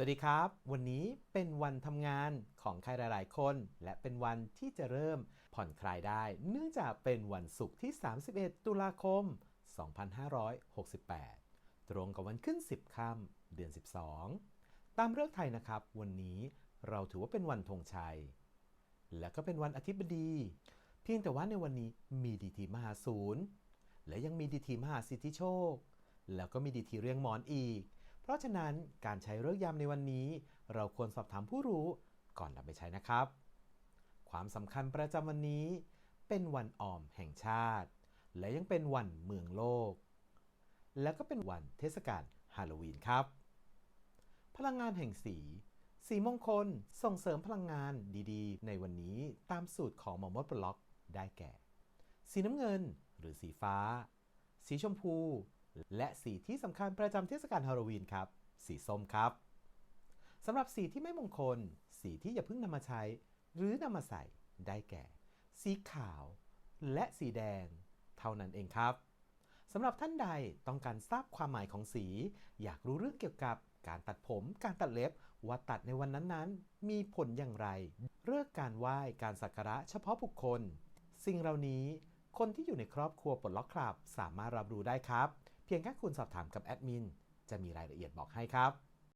สวัสดีครับ วันนี้เป็นวันทำงานของใครหลาย ๆ คน และเป็นวันที่จะเริ่มผ่อนคลายได้ เนื่องจากเป็นวันศุกร์ที่ 31 ตุลาคม 2568 ตรงกับวันขึ้น 10 ค่ำเดือน 12 ตามเรื่องไทยนะครับ วันนี้เราถือว่าเป็นวันธงชัย และก็เป็นวันอาทิตย์บดี เพียงแต่ว่าในวันนี้มีดีทีมหาศูนย์ และยังมีดีทีมหาสิทธิโชค แล้วก็มีดีทีเรียงหมอนอีก ราะฉะนั้นการใช้เลิกยามในวันนี้ เราควรสอบถามผู้รู้ก่อนนำไปใช้นะครับ ความสำคัญประจำวันนี้ เป็นวันออมแห่งชาติ และยังเป็นวันเมืองโลก แล้วก็เป็นวันเทศกาลฮาโลวีนครับ พลังงานแห่งสี สีมงคลส่งเสริมพลังงานดีๆ ในวันนี้ตามสูตรของหมอมดบล็อกได้แก่ สีน้ำเงินหรือสีฟ้า สีชมพู และสีที่สำคัญประจำเทศกาลฮาโลวีนครับ สีส้มครับสำหรับสีที่ไม่มงคล สีที่อย่าเพิ่งนำมาใช้ หรือนำมาใส่ได้แก่ สีขาว และสีแดง เท่านั้นเองครับสำหรับท่านใดต้องการทราบความหมายของสี อยากรู้เรื่องเกี่ยวกับการตัดผม การตัดเล็บ ว่าตัดในวันนั้นๆ มีผลอย่างไรเรื่องการไหว้ การสักการะเฉพาะบุคคล สิ่งเหล่านี้ คนที่อยู่ในครอบครัวปลดล็อกคลับ สามารถรับรู้ได้ครับ พียงแค่คุณสอบถามกับแอดมินจะมีรายละเอียดบอกให้ครับ